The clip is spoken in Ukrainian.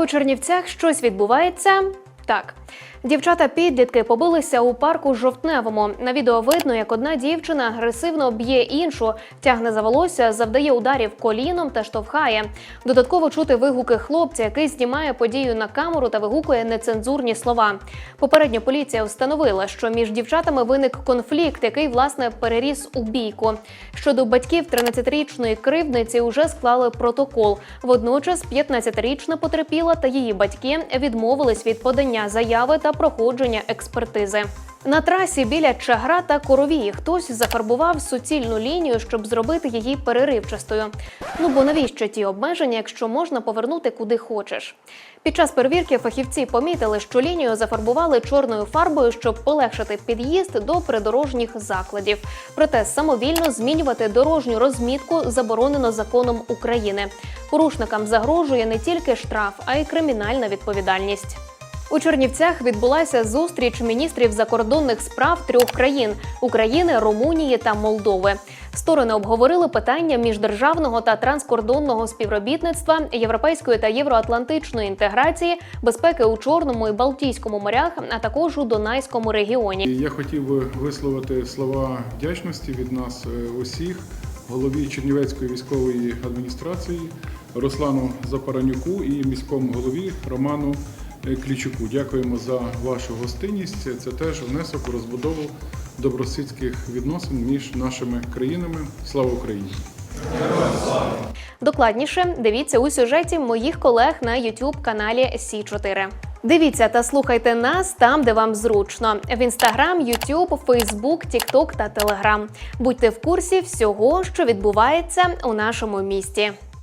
у Чернівцях щось відбувається. Так. Дівчата підлітки побилися у парку жовтневому. На відео видно, як одна дівчина агресивно б'є іншу, тягне за волосся, завдає ударів коліном та штовхає. Додатково чути вигуки хлопця, який знімає подію на камеру та вигукує нецензурні слова. Попередньо поліція встановила, що між дівчатами виник конфлікт, який власне переріс у бійку. Щодо батьків 13-річної кривдниці уже склали протокол. Водночас 15-річна потерпіла та її батьки відмовились від подання заяви та проходження експертизи. На трасі біля Чагра та Коровії хтось зафарбував суцільну лінію, щоб зробити її переривчастою. Ну бо навіщо ті обмеження, якщо можна повернути куди хочеш? Під час перевірки фахівці помітили, що лінію зафарбували чорною фарбою, щоб полегшити під'їзд до придорожніх закладів. Проте самовільно змінювати дорожню розмітку заборонено законом України. Порушникам загрожує не тільки штраф, а й кримінальна відповідальність. У Чернівцях відбулася зустріч міністрів закордонних справ трьох країн України, Румунії та Молдови. Сторони обговорили питання міждержавного та транскордонного співробітництва, європейської та євроатлантичної інтеграції, безпеки у Чорному і Балтійському морях, а також у Донайському регіоні. Я хотів би висловити слова вдячності від нас е, усіх, голові Чернівецької військової адміністрації Руслану Запаранюку і міському голові Роману Клічуку. Дякуємо за вашу гостинність. Це теж внесок у розбудову добросусідських відносин між нашими країнами. Слава Україні! Докладніше дивіться у сюжеті моїх колег на youtube каналі Сі 4 Дивіться та слухайте нас там, де вам зручно: в інстаграм, Ютуб, Фейсбук, Тікток та Телеграм. Будьте в курсі всього, що відбувається у нашому місті.